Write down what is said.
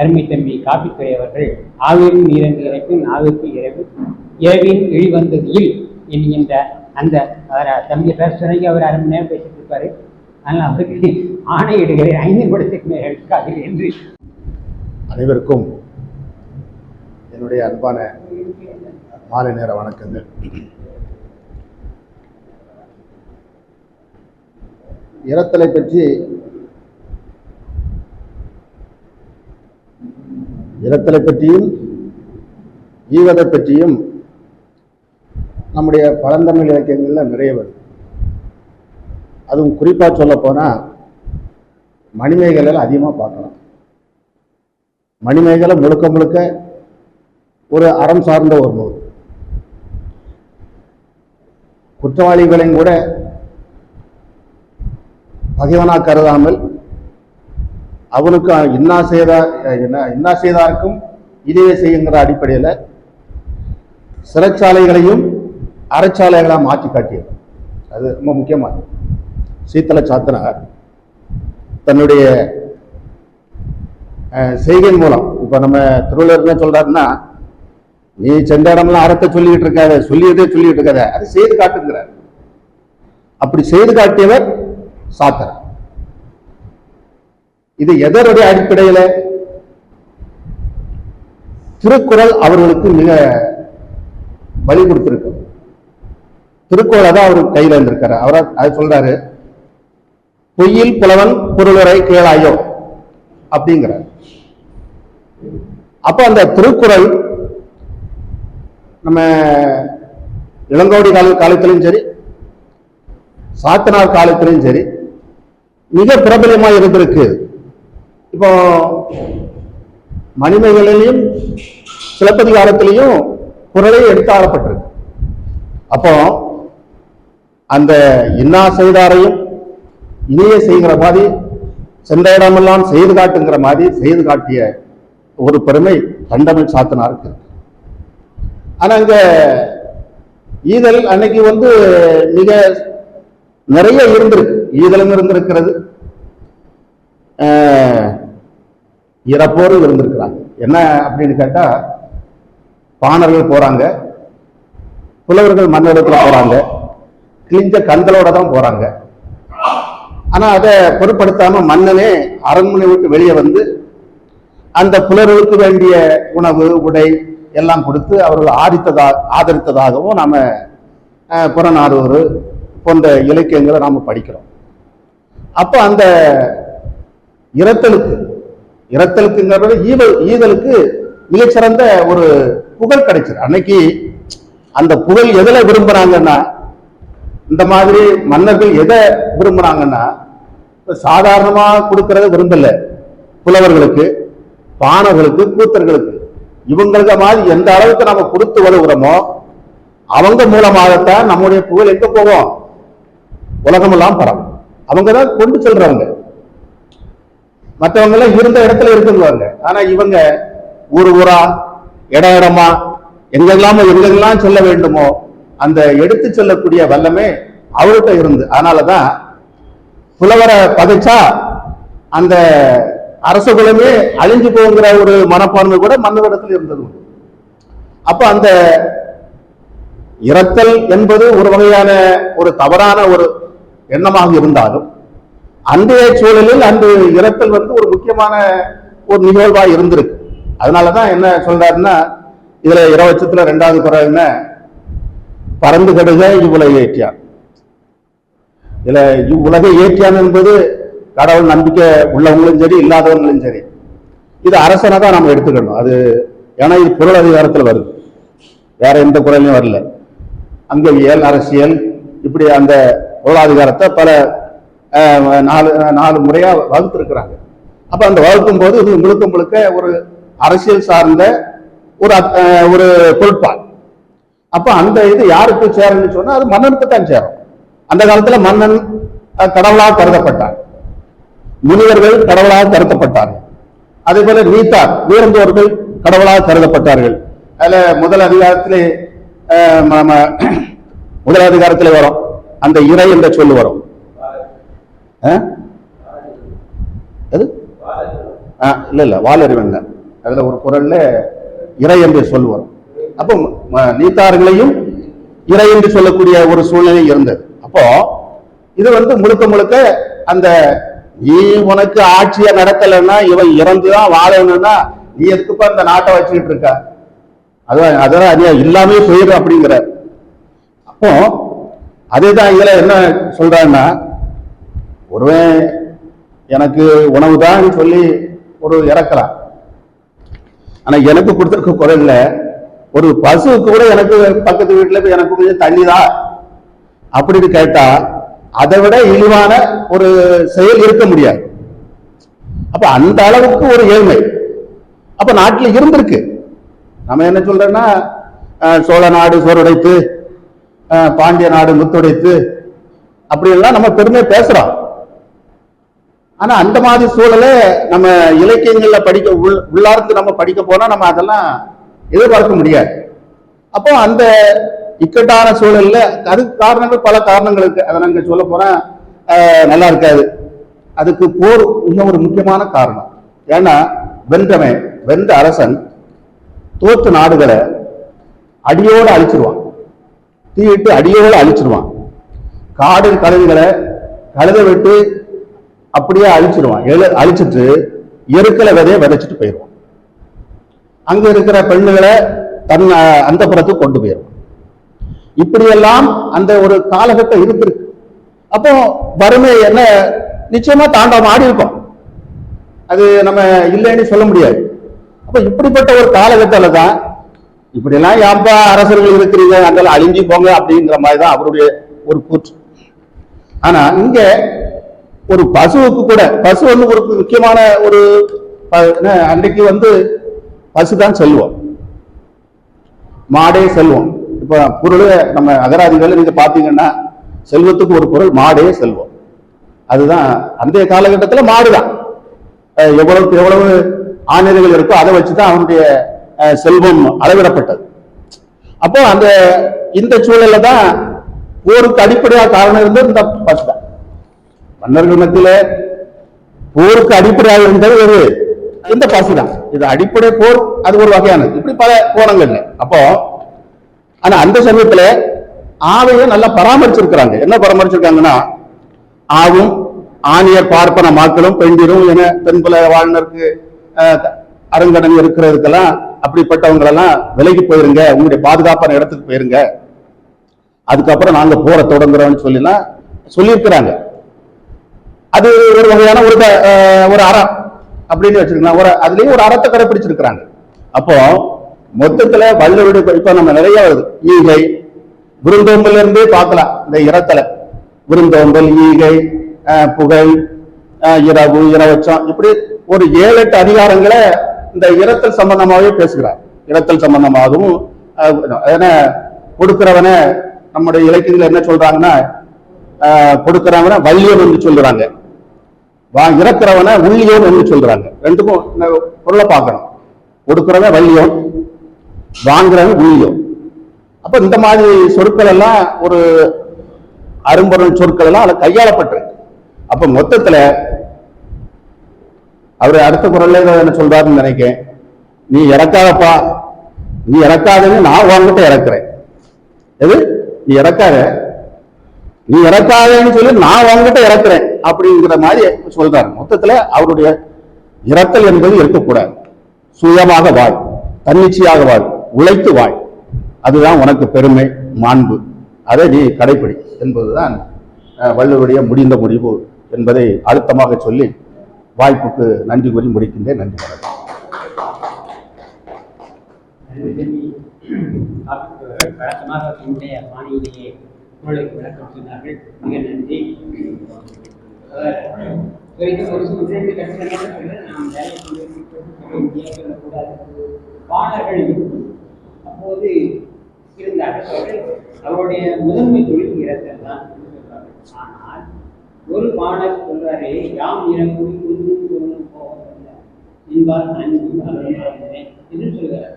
அருமை தம்பி காப்பித்துறை அவர்கள் ஆவியின் நீரந்து இறைப்பின் ஆவிற்கு இரவு இரவின் இழிவந்ததில் என்கின்ற அந்த தம்பியை தம்பி பேச அவர் அரை மணி நேரம் பேசிட்டு இருப்பாரு. அதனால் அவருக்கு ஆணையிடுகிறேன் ஐந்து படத்துக்கு மேல் எடுக்காது என்று. அனைவருக்கும் என்னுடைய அன்பான மாலை நேர வணக்கங்கள். இரத்தலை பற்றி இரத்தலை பற்றியும் ஈவதை பற்றியும் நம்முடைய பழந்தமிழ் இலக்கியங்களில் நிறைய வருது அதுவும் குறிப்பாக சொல்லப்போனால் மணிமேகலையில் அதிகமாக பார்க்கலாம். மணிமேகலை முழுக்க முழுக்க ஒரு அறம் சார்ந்த ஒரு நூல். குற்றவாளிகளையும் கூட பகைவனா கருதாமல் அவனுக்கு இன்னா செய்தா என்ன இன்னா செய்தாருக்கும் இதையே செய்யுங்கிற அடிப்படையில் சிறைச்சாலைகளையும் அறச்சாலைகளாக மாற்றி காட்டியது. அது ரொம்ப முக்கியமானது சீத்தல சாத்தனார் தன்னுடைய அஹ், செய்கையின் மூலம் இப்போ நம்ம திருவள்ளுவர் என்ன சொல்றாருன்னா நீ சென்ற இடம்லாம் அறத்தை சொல்லிக்கிட்டு இருக்காத சொல்லியதே சொல்லிட்டு இருக்காத அது செய்து காட்டுங்கிறார். அப்படி செய்து காட்டியவர் சாத்தர். இது எதனுடைய அடிப்படையில? திருக்குறள் அவர்களுக்கு மிக வழி கொடுத்திருக்கு. திருக்குறளை தான் அவர் கையில் இருந்திருக்காரு. அவர் அதை சொல்றாரு பொய்யில் புலவன் பொருளுரை கேளாயோ? அப்படிங்கிறார். அப்ப அந்த திருக்குறள் நம்ம இளங்கோடி கால காலத்திலையும் சரி சாத்தனார் காலத்திலையும் சரி மிக பிரபலமா இருந்திருக்கு. இப்போ மணிமேகலையும் சிலப்பதிகாரத்திலையும் குரலே எடுத்து ஆளப்பட்டிருக்கு அப்போ அந்த இன்னா செய்தாரையும் இனிய செய்கிற மாதிரி சென்ற இடமெல்லாம் செய்து காட்டுங்கிற மாதிரி செய்து காட்டிய ஒரு பெருமை தண்டமிழ் சாத்தனாருக்கு. ஆனா அங்க ஈதல் அன்னைக்கு வந்து மிக நிறைய இருந்திருக்கு. ஈதலும் இருந்திருக்கிறது. ஆஹ், இறப்போரும் இருந்திருக்கிறாங்க என்ன அப்படின்னு கேட்டால் பாணர்கள் போகிறாங்க புலவர்கள் மண்ணிடத்துல போகிறாங்க கிழிஞ்ச கண்களோட தான் போகிறாங்க ஆனால் அதை பொருட்படுத்தாமல் மன்னனே அரண்மனை விட்டு வெளியே வந்து அந்த புலர்களுக்கு வேண்டிய உணவு உடை எல்லாம் கொடுத்து அவர்கள் ஆதித்ததா ஆதரித்ததாகவும் நாம் புறநாடு புறநானூறு போன்ற இலக்கியங்களை நாம் படிக்கிறோம். அப்போ அந்த இரத்தலுக்கு இரத்தலுக்குங்கிறது ஈவல் ஈதலுக்கு மிகச்சிறந்த ஒரு புகழ் கிடைச்சது. அன்னைக்கு அந்த புகழ் எதில் விரும்புறாங்கன்னா இந்த மாதிரி மன்னர்கள் எதை விரும்புறாங்கன்னா சாதாரணமாக கொடுக்கறத விரும்பல. புலவர்களுக்கு பாணர்களுக்கு கூத்தர்களுக்கு. இவங்களுக்கு மாதிரி எந்த அளவுக்கு நம்ம கொடுத்து வருகிறோமோ அவங்க மூலமாகத்தான் நம்முடைய புகழ் எங்க போவோம் உலகமெல்லாம் பரவும். அவங்க தான் கொண்டு செல்றவங்க. மற்றவங்க எல்லாம் இருந்த இடத்துல இருக்குங்குவாங்க ஆனா இவங்க ஊர் ஊரா இட இடமா எங்கெல்லாமோ எங்கெல்லாம் செல்ல வேண்டுமோ அந்த எடுத்து செல்லக்கூடிய வல்லமே அவர்கிட்ட இருந்து. அதனாலதான் புலவரை பதைச்சா அந்த அரச குலமே அழிஞ்சு போங்கிற ஒரு மனப்பான்மை கூட மன்னரிடத்தில் இருந்தது. அப்ப அந்த இரத்தல் என்பது ஒரு வகையான ஒரு தவறான ஒரு எண்ணமாக இருந்தாலும் அன்றைய சூழலில் அந்த இறத்தல் வந்து ஒரு முக்கியமான ஒரு நிகழ்வா இருந்திருக்கு. அதனாலதான் என்ன சொல்றாருன்னா இதுல இரவச்சத்துல ரெண்டாவது குறை என்ன? பறந்து கடுக இவ்வுலகை ஏற்றியான் இதுல இவ்வுலகை ஏற்றியான் என்பது கடவுள் நம்பிக்கை உள்ளவங்களும் சரி இல்லாதவங்களும் சரி. இது அரசனை தான் நம்ம எடுத்துக்கணும். அது ஏன்னா இது பொருள் அதிகாரத்தில் வருது. வேற எந்த குரலையும் வரல. அங்கவியல் அரசியல் இப்படி அந்த பொருளாதாரத்தை பல நாலு நாலு முறையா வகுத்திருக்கிறாங்க. அப்ப அந்த வகுக்கும் போது இது முழுக்க முழுக்க ஒரு அரசியல் சார்ந்த ஒரு அஹ், ஒரு பொருட்பால். அப்ப அந்த இது யாருக்கு சேரும்னு சொன்னா அது மன்னனுக்கு தான் சேரும். அந்த காலத்துல மன்னன் கடவுளாக கருதப்பட்டார். முனிவர்கள் கடவுளாக கருதப்பட்டார்கள். அதே போல நீத்தார் வீரந்தோர்கள் கடவுளாக கருதப்பட்டார்கள். அதுல முதல் அதிகாரத்திலே நம்ம முதல் அதிகாரத்திலே வரும். அந்த இறை என்ற சொல்லு வரும். எது? ஆ, இல்லை இல்லை வாலறிவன் அதில் ஒரு குரல்ல இறை என்று சொல்லுவோம் அப்போ ம- நீத்தார்களையும் இறை என்று சொல்லக்கூடிய ஒரு சூழ்நிலை இருந்தது. அப்போ இது வந்து முழுக்க முழுக்க அந்த நீ உனக்கு ஆட்சியை நடத்தலைன்னா இவன் இறந்துதான் வாழணும்னா நீ எதுக்குப்ப அந்த நாட்டை வச்சுக்கிட்டு இருக்க? அதுதான் அதெல்லாம் அது இல்லாமே போயிடும் அப்படிங்கிற அப்போ அதுதான் இதில் என்ன சொல்றாங்கன்னா ஒருவன் எனக்கு உணவு தான் சொல்லி ஒரு இறக்கலாம் ஆனா எனக்கு கொடுத்துருக்க குரல்ல ஒரு பசுவுக்கு கூட எனக்கு பக்கத்து வீட்டுல போய் எனக்கு கொஞ்சம் தண்ணி தான் அப்படின்னு கேட்டா அதை விட இழிவான ஒரு செயல் இருக்க முடியாது. அப்ப அந்த அளவுக்கு ஒரு ஏழ்மை. அப்ப நாட்டில் இருந்திருக்கு. நம்ம என்ன சொல்றோம்னா சோழ நாடு சோறுடைத்து பாண்டிய நாடு முத்துடைத்து அப்படி எல்லாம் நம்ம பெருமை பேசுறோம். ஆனா அந்த மாதிரி சூழலை நம்ம இலக்கியங்கள்ல படிக்க உள்- உள்ளார்ந்து நம்ம படிக்க போனா நம்ம அதெல்லாம் எதிர்பார்க்க முடியாது. அப்போ அந்த இக்கட்டான சூழல்ல அதுக்கு காரணங்கள் பல காரணங்கள் இருக்கு. அதை நாங்க சொல்ல போனா நல்லா இருக்காது. அதுக்கு போர் மிக ஒரு முக்கியமான காரணம். ஏன்னா வென்றவன் வென்ற அரசன் தோற்று நாடுகளை அடியோடு அழிச்சிருவான். தீயிட்டு அடியோடு அழிச்சிருவான். காடு கழுதுகளை கழுத விட்டு அப்படியே அழிச்சிருவான். எழு- அழிச்சிட்டு எருக்கலை விதையை விதைச்சிட்டு போயிடுவான். அங்க இருக்கிற பெண்ணுகளை தன் அந்த புறத்துக்கு கொண்டு போயிடுவான். இப்படியெல்லாம் அந்த ஒரு காலகட்டம் இருந்திருக்கு. அப்போ வறுமை என்ன நிச்சயமா தாண்டவம் ஆடி இருக்கும் அது நம்ம இல்லைன்னு சொல்ல முடியாது. அப்ப இப்படிப்பட்ட ஒரு காலகட்டத்தில் தான் இப்படிலாம் யாப்பா அரசர்கள் இருக்கிறீங்க அதெல்லாம் அழிஞ்சு போங்க அப்படிங்கிற மாதிரி தான் அவருடைய ஒரு கூற்று. ஆனா இங்க ஒரு பசுவுக்கு கூட பசு வந்து ஒரு முக்கியமான ஒரு அன்றைக்கு வந்து பசு தான் செல்வம் மாடே செல்வம் இப்ப பொருள் நம்ம அகராதிகள் நீங்க பாத்தீங்கன்னா செல்வத்துக்கு ஒரு பொருள் மாடே செல்வம் அதுதான் அந்த காலகட்டத்துல மாடுதான். எவ்வளவுக்கு எவ்வளவு ஆணையர்கள் இருக்கோ அதை வச்சுதான் அவனுடைய அஹ், செல்வம் அளவிடப்பட்டது. அப்போ அந்த இந்த சூழல்ல தான் போருக்கு அடிப்படையாக காரணம் இருந்தது இந்த பசு தான் மன்னர்கள் மத்தியில போருக்கு அடிப்படையாக இருந்தது ஒரு இந்த பசு தான் இது அடிப்படை போர் அது ஒரு வகையானது. இப்படி பல கோணங்கள் அப்போ ஆனா அந்த சமயத்துல ஆவையை நல்லா பராமரிச்சிருக்கிறாங்க. என்ன பராமரிச்சிருக்காங்கன்னா ஆவும் ஆணியர் பார்ப்பன மாக்களும் பெண்டிரும் என பெண்புல வாழ்நருக்கு அருங்கடன் இருக்கிறதுக்கெல்லாம் அப்படிப்பட்டவங்களெல்லாம் விலகி போயிருங்க. உங்களுடைய பாதுகாப்பான இடத்துக்கு போயிருங்க. அதுக்கப்புறம் நாங்க போற தொடங்குறோம்னு சொல்லிலாம் சொல்லியிருக்கிறாங்க. அது ஒரு வகையான ஒரு ஒரு அறம் அப்படின்னு வச்சிருக்கலாம். ஒரு அதுலயும் ஒரு அறத்தை கடைபிடிச்சிருக்கிறாங்க அப்போ மொத்தத்துல வள்ளுவருடைய இப்ப- நம்ம நிறைய வருது. ஈகை விருந்தோம்பல் இருந்தே பார்க்கலாம். இந்த இரத்தல. விருந்தோம்பல் ஈகை புகை புகழ் இரவு இரவச்சம். இப்படி ஒரு ஏழு எட்டு அதிகாரங்களை இந்த இரத்தல் சம்பந்தமாகவே பேசுகிறார். இரத்தல் சம்பந்தமாகவும் ஏன்னா கொடுக்கிறவனை நம்முடைய இலக்கியங்கள் என்ன சொல்றாங்கன்னா கொடுக்கிறவனை கொடுக்கிறவன என்று சொல்றாங்க வா இறக்கிறவன உள்ளியம் என்று சொல்றாங்க. ரெண்டுக்கும் பொருளை பார்க்கணும். கொடுக்கிறவன் வள்ளியோன் வாங்குறவன் உள்ளியம் அப்ப இந்த மாதிரி சொற்கள் எல்லாம் ஒரு அரும்பொருள் சொற்கள் எல்லாம் அதில் கையாளப்பட்டிருக்கு. அப்ப மொத்தத்துல அவர் அடுத்த குரல்ல என்ன சொல்றாருன்னு நினைக்கிறேன். நீ இறக்காதப்பா. நீ இறக்காதன்னு நான் உன்கிட்ட இறக்குறேன். எது? நீ இறக்காத. நீ இறக்காதேன்னு சொல்லி நான் உங்ககிட்ட இறக்குறேன் அப்படிங்கிற மாதிரி சொல்றாரு. மொத்தத்துல அவருடைய இறத்தல் என்பது இருக்கக்கூடாது. சுயமாக வாழ் தன்னிச்சையாக வாழ் உழைத்து வாழ். அதுதான் உனக்கு பெருமை மாண்பு. அதை நீ கடைப்பிடி என்பதுதான் அஹ், வள்ளுவருடைய முடிந்த முடிவு என்பதை அழுத்தமாக சொல்லி வாய்ப்புக்கு நன்றி கூறி முடிக்கின்றேன். நன்றி வணக்கம். என்னுடைய விளக்கம் சொன்னார்கள். மிக நன்றி. ஒரு சில இரண்டு கட்டணங்கள் நாம் வேலை கொண்டிருக்கிறோம் சொல்லக்கூடாது அப்போது இருந்தார்கள். அவர்கள் அவருடைய முதன்மை தொழில் இறத்தல் தான் ஆனால் ஒரு பாடல் சொல்றாரு யாம் இறங்குடி ஒன்று ஒன்று போவதில்லை. என்பார் அன்பு என்று சொல்கிறார்